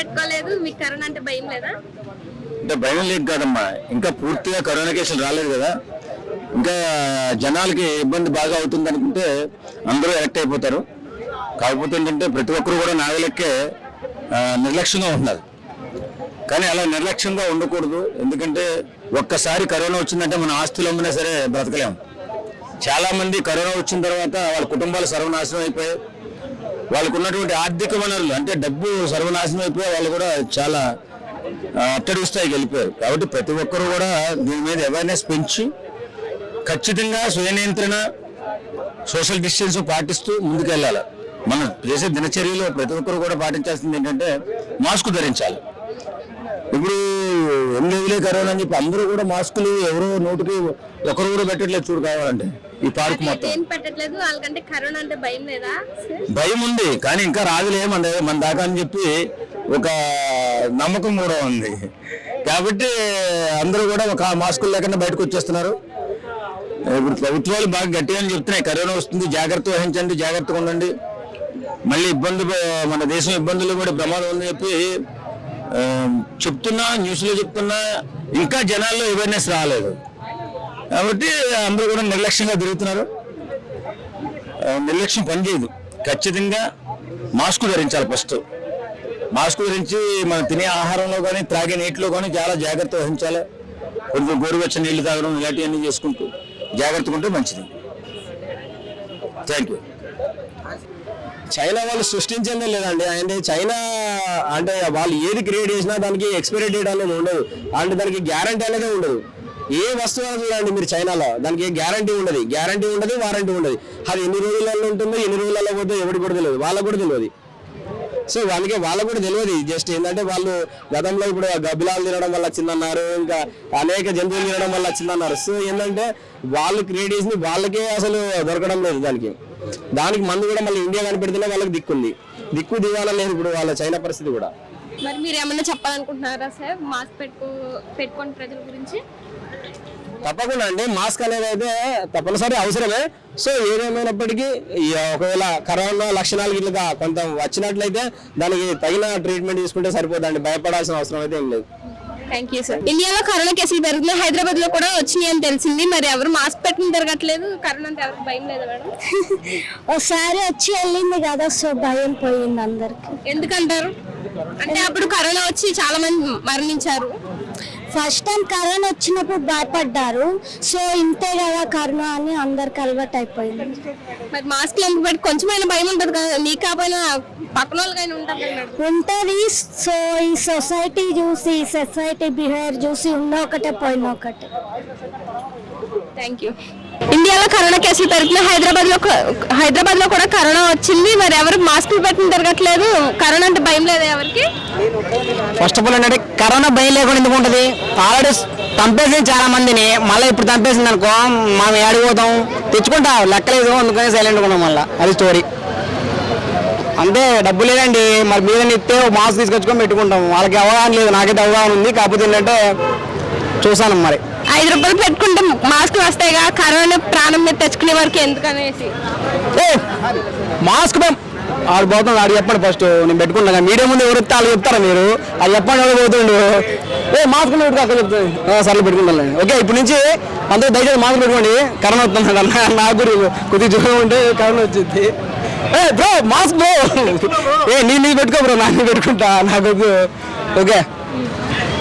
పెట్టుకోలేదు. మీకు కరోనా అంటే భయం లేదా? అంటే భయం లేదు కాదమ్మా. ఇంకా పూర్తిగా కరోనా కేసులు రాలేదు కదా. ఇంకా జనాలకి ఇబ్బంది బాగా అవుతుంది అనుకుంటే అందరూ ఎలక్ట్ అయిపోతారు. కాకపోతే ఏంటంటే ప్రతి ఒక్కరు కూడా నాగలెక్కే నిర్లక్ష్యంగా ఉండాలి. కానీ అలా నిర్లక్ష్యంగా ఉండకూడదు. ఎందుకంటే ఒక్కసారి కరోనా వచ్చిందంటే మన ఆస్తులు అమ్మినా సరే బ్రతకలేము చాలామంది కరోనా వచ్చిన తర్వాత వాళ్ళ కుటుంబాలు సర్వనాశనం అయిపోయాయి. వాళ్ళకు ఉన్నటువంటి ఆర్థిక వనరులు అంటే డబ్బు సర్వనాశనం అయిపోయి వాళ్ళు కూడా చాలా అట్టడి స్థాయికి వెళ్ళిపోయారు. కాబట్టి ప్రతి ఒక్కరు కూడా దీని మీద అవేర్నెస్ పెంచి ఖచ్చితంగా స్వయ నియంత్రణ సోషల్ డిస్టెన్స్ పాటిస్తూ ముందుకెళ్ళాలి. మనం చేసే దినచర్యలో ప్రతి ఒక్కరు కూడా పాటించాల్సింది ఏంటంటే మాస్క్ ధరించాలి. ఇప్పుడు ఏం లేదులే కరోనా అని చెప్పి అందరూ కూడా మాస్కులు ఎవరో నోటికి ఒకరు కూడా పెట్టట్లేదు చూడు కావాలంటే ఈ పార్క్ మొత్తం. ఏం పెట్టట్లేదు? వాళ్ళకంటే కరోనా అంటే భయం లేదా? భయం ఉంది కానీ ఇంకా రాదులే మన మన దాకా అని చెప్పి ఒక నమ్మకం కూడా ఉంది. కాబట్టి అందరూ కూడా ఒక మాస్కులు లేకుండా బయటకు వచ్చేస్తున్నారు. ఇప్పుడు ప్రభుత్వాలు బాగా గట్టిగా చెప్తున్నాయి. కరోనా వస్తుంది జాగ్రత్త వహించండి జాగ్రత్తగా ఉండండి. మళ్ళీ ఇబ్బంది మన దేశం ఇబ్బందులు కూడా ప్రమాదం ఉందని చెప్పి చెప్తున్నా న్యూస్లో చెప్తున్నా ఇంకా జనాల్లో అవేర్నెస్ రాలేదు. కాబట్టి అందరూ కూడా నిర్లక్ష్యంగా తిరుగుతున్నారు. నిర్లక్ష్యం పనిచేయదు. ఖచ్చితంగా మాస్క్ ధరించాలి ఫస్ట్. మాస్క్ ధరించి మనం తినే ఆహారంలో కానీ త్రాగే నీటిలో కానీ చాలా జాగ్రత్త వహించాలి. కొంచెం గోరువెచ్చని నీళ్ళు తాగడం ఇలాంటివన్నీ చేసుకుంటూ జాగ్రత్తగా ఉంటే మంచిది. థ్యాంక్ యూ చైనా వాళ్ళు సృష్టించిందే లేదండి. అంటే చైనా అంటే వాళ్ళు ఏది క్రియేట్ చేసినా దానికి ఎక్స్పైరీ డేట్ అనేది ఉండదు. అంటే దానికి గ్యారంటీ అనేది ఉండదు. ఏ వస్తువు అయినా చూడండి మీరు చైనాలో దానికి గ్యారంటీ ఉండదు. గ్యారంటీ ఉండదు వారంటీ ఉండదు. అది ఎన్ని రోజులలో ఉంటుందో ఎన్ని రోజులలో పోతే ఎవరికి కూడా తెలియదు. వాళ్ళకు కూడా తెలియదు. సో అందుకే వాళ్ళకు కూడా తెలియదు. జస్ట్ ఏంటంటే వాళ్ళు గతంలో ఇప్పుడు గబ్బిలాలు తినడం వల్ల వచ్చిందన్నారు ఇంకా అనేక జంతువులు తినడం వల్ల వచ్చిందన్నారు సో ఏంటంటే వాళ్ళు క్రియేట్ వాళ్ళకే అసలు దొరకడం లేదు దానికి. దానికి మందు కూడా మళ్ళీ ఇండియా కనిపెడితేనే వాళ్ళకి దిక్కుంది. దిక్కు దిగాల లేదు ఇప్పుడు వాళ్ళ చైనా పరిస్థితి కూడా. మరి మీరు ఏమన్నా చెప్పాలనుకుంటున్నారా సార్? మాస్క్ పెట్టుకో పెట్టుకోండి ప్రజల గురించి? తప్పకుండా అండి మాస్క్ అనేది అయితే తప్పనిసరి అవసరమే. సో ఏదేమైనప్పటికీ ఒకవేళ కరోనా లక్షణాలు ఇట్లా కొంత వచ్చినట్లయితే దానికి తగిన ట్రీట్మెంట్ తీసుకుంటే సరిపోతుందండి భయపడాల్సిన అవసరం అయితే ఏం లేదు. థ్యాంక్ యూ సార్ ఇండియాలో కరోనా కేసులు పెరుగుతున్నాయి హైదరాబాద్లో కూడా వచ్చినాయి అని తెలిసింది మరి ఎవరు మాస్క్ పెట్టుకుని తిరగట్లేదు? కరోనా అంటే ఎవరికి భయం లేదా మేడం? ఒకసారి వచ్చి వెళ్ళింది కదా సో భయం పోయింది అందరికి. ఎందుకంటారు? అంటే అప్పుడు కరోనా వచ్చి చాలా మంది మరణించారు. ఫస్ట్ టైం కరోనా వచ్చినప్పుడు భయపడ్డారు. సో ఇంతే కదా కరోనా అని అందరికి అలవాటు అయిపోయింది. మరి మాస్క్ ఎందుకు పెట్టి కొంచెమైనా భయం ఉంటుంది కదా మీకు కాకపోయినా పక్కన వాళ్ళకైనా ఉంటుంది ఉంటది. సో ఈ సొసైటీ చూసి ఈ సొసైటీ బిహేవియర్ చూసి ఉన్న ఒకటే పోయిన ఒకటే. థ్యాంక్ యూ ఇండియాలో కరోనా కేసులు పెరుగుతున్నాయి. హైదరాబాద్లో హైదరాబాద్లో కూడా కరోనా వచ్చింది. మరి ఎవరు మాస్కులు పెట్టుకుని తిరగట్లేదు కరోనా అంటే భయం లేదు ఎవరికి? ఫస్ట్ ఆఫ్ ఆల్ ఏంటంటే కరోనా భయం లేకుండా ఎందుకు ఉంటుంది? ఆల్రెడీ చంపేసింది చాలా మందిని. మళ్ళీ ఇప్పుడు చంపేసింది అనుకో మనం ఏడిపోతాం తెచ్చుకుంటా లెక్కలేదు. అందుకని సైలెంట్ ఉన్నాం మళ్ళీ. అది స్టోరీ అంతే డబ్బు లేదండి. మరి మీద ఇస్తే మాస్క్ తీసుకొచ్చుకొని పెట్టుకుంటాం. వాళ్ళకి అవగాహన లేదు. నాకైతే అవగాహన ఉంది. కాకపోతే ఏంటంటే చూసాను మరి. ఐదు రూపాయలు పెట్టుకుంటే మాస్కులు వస్తాయిగా కరోనా ప్రాణం మీద తెచ్చుకునే వరకు ఎందుకనేసి. ఏ మాస్క్ ఆడు పోతుంది ఆడు చెప్పండి ఫస్ట్ నేను పెట్టుకుంటా మీడియా ముందు ఎవరు వాళ్ళు చెప్తారా మీరు? అది చెప్పండి ఎవరు పోతుండు? ఏ మాస్క్ పెట్టుకో అక్కడ చెప్తాను సర్లే పెట్టుకుంటాను ఓకే ఇప్పుడు నుంచి అందరూ దయచేసి మాస్క్ పెట్టుకోండి. కరోనా వస్తుంది అన్న నాకు కూడా కొద్దిగా జ్వరం ఉంటే కరోనా వచ్చింది. ఏ బ్రో మాస్క్ బ్రో. ఏ నీ నీ పెట్టుకో బ్రో నాకు పెట్టుకుంటా నాకు. ఓకే.